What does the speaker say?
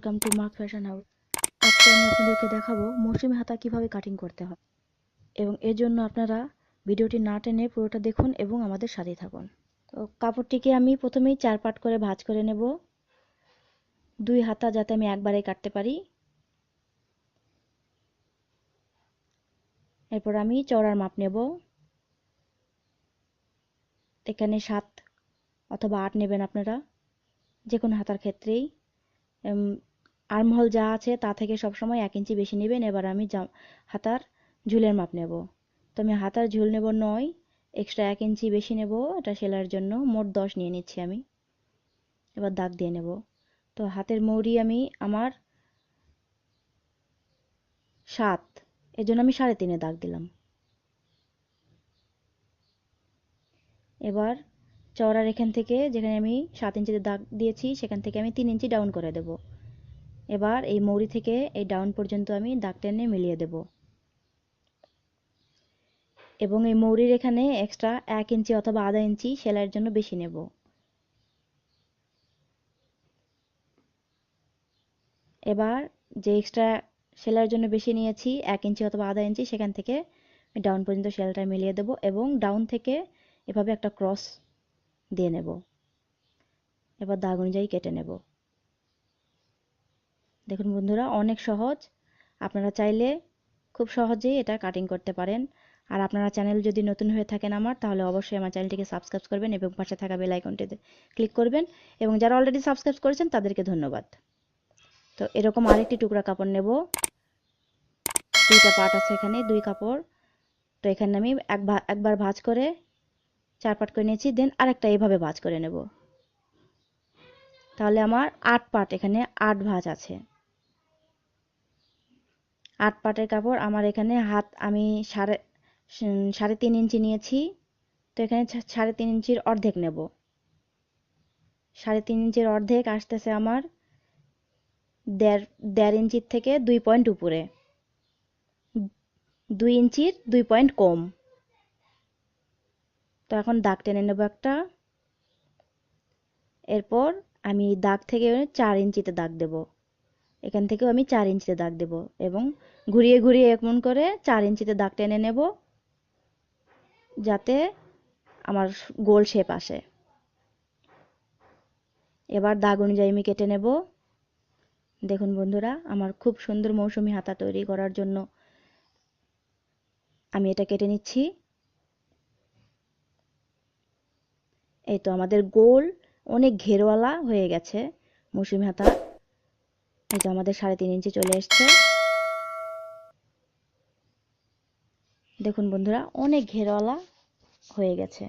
Welcome to Mark fashion house আজকে আমি আপনাদেরকে দেখাবো মৌসুমি হাতা কীভাবে কাটিং করতে হয়। এবং এর জন্য আপনারা ভিডিওটি না টেনে পুরোটা দেখুন এবং আমাদের সাথেই থাকুন। তো কাপড়টিকে আমি প্রথমেই চার পাট করে ভাঁজ করে নেব। দুই হাতা যাতে আমি একবারে কাটতে পারি। এরপর আমি চওড়ার মাপ নেব। এখানে সাত অথবা আট নেবেন আপনারা যে কোনো হাতার ক্ষেত্রেই। আর্মহল যা আছে তা থেকে সবসময় এক ইঞ্চি বেশি নেবেন, এবার আমি জাম, হাতার ঝুলের মাপ নেব। তো আমি হাতার ঝুল নেব নয় এক্সট্রা এক ইঞ্চি বেশি নেব, এটা সেলাইয়ের জন্য মোট দশ নিয়ে নিচ্ছি আমি। এবার দাগ দিয়ে নেব। তো হাতের মৌরি আমি আমার সাত, এর জন্য আমি সাড়ে তিনে দাগ দিলাম। এবার চওড়ার এখান থেকে যেখানে আমি সাত ইঞ্চিতে দাগ দিয়েছি, সেখান থেকে আমি তিন ইঞ্চি ডাউন করে দেব। এবার এই মৌরি থেকে এই ডাউন পর্যন্ত আমি দাগ টেনে মিলিয়ে দেব। এবং এই মৌরির এখানে এক্সট্রা এক ইঞ্চি অথবা আধা ইঞ্চি সেলাইয়ের জন্য বেশি নেব। এবার যে এক্সট্রা সেলাইয়ের জন্য বেশি নিয়েছি, এক ইঞ্চি অথবা আধা ইঞ্চি, সেখান থেকে ডাউন পর্যন্ত সেলাইটা মিলিয়ে দেব এবং ডাউন থেকে এভাবে একটা ক্রস দিয়ে নেব। এবার দাগ অনুযায়ী কেটে নেব। দেখুন বন্ধুরা, অনেক সহজ। আপনারা চাইলে খুব সহজেই এটা কাটিং করতে পারেন। আর আপনারা চ্যানেল যদি নতুন হয়ে থাকেন আমার, তাহলে অবশ্যই আমার চ্যানেলটিকে সাবস্ক্রাইব করবেন এবং পাশে থাকা বেল আইকনটিতে ক্লিক করবেন। এবং যারা অলরেডি সাবস্ক্রাইব করেছেন, তাদেরকে ধন্যবাদ। তো এরকম আরেকটি টুকরা কাপড় নেব। দুইটা পাট আছে এখানে, দুই কাপড়। তো এখানে আমি এক একবার ভাঁজ করে চার পাট করে নিয়েছি দেন আরেকটা এইভাবে ভাঁজ করে নেব। তাহলে আমার আট পাট এখানে আট ভাঁজ আছে। আট পাটের কাপড়, আমার এখানে হাত, আমি সাড়ে সাড়ে তিন ইঞ্চি নিয়েছি। তো এখানে সাড়ে তিন ইঞ্চির অর্ধেক নেব। সাড়ে তিন ইঞ্চির অর্ধেক আসতেছে আমার দেড় দেড় ইঞ্চির থেকে দুই পয়েন্ট উপরে। দুই ইঞ্চির দুই পয়েন্ট কম। তো এখন দাগ টেনে নেব একটা। এরপর আমি দাগ থেকে চার ইঞ্চিতে দাগ দেব। এখান থেকেও আমি চার ইঞ্চিতে দাগ দেব এবং ঘুরিয়ে ঘুরিয়ে এমন করে চার ইঞ্চিতে দাগ টেনে নেব যাতে আমার গোল শেপ আসে। এবার দাগ অনুযায়ী আমি কেটে নেব। দেখুন বন্ধুরা, আমার খুব সুন্দর মৌসুমি হাতা তৈরি করার জন্য আমি এটা কেটে নিচ্ছি। এই তো আমাদের গোল অনেক ঘেরওয়ালা হয়ে গেছে মৌসুমি হাতা। এই যে আমাদের সাড়ে তিন ইঞ্চি চলে এসছে। দেখুন বন্ধুরা অনেক ঘেরওয়ালা হয়ে গেছে।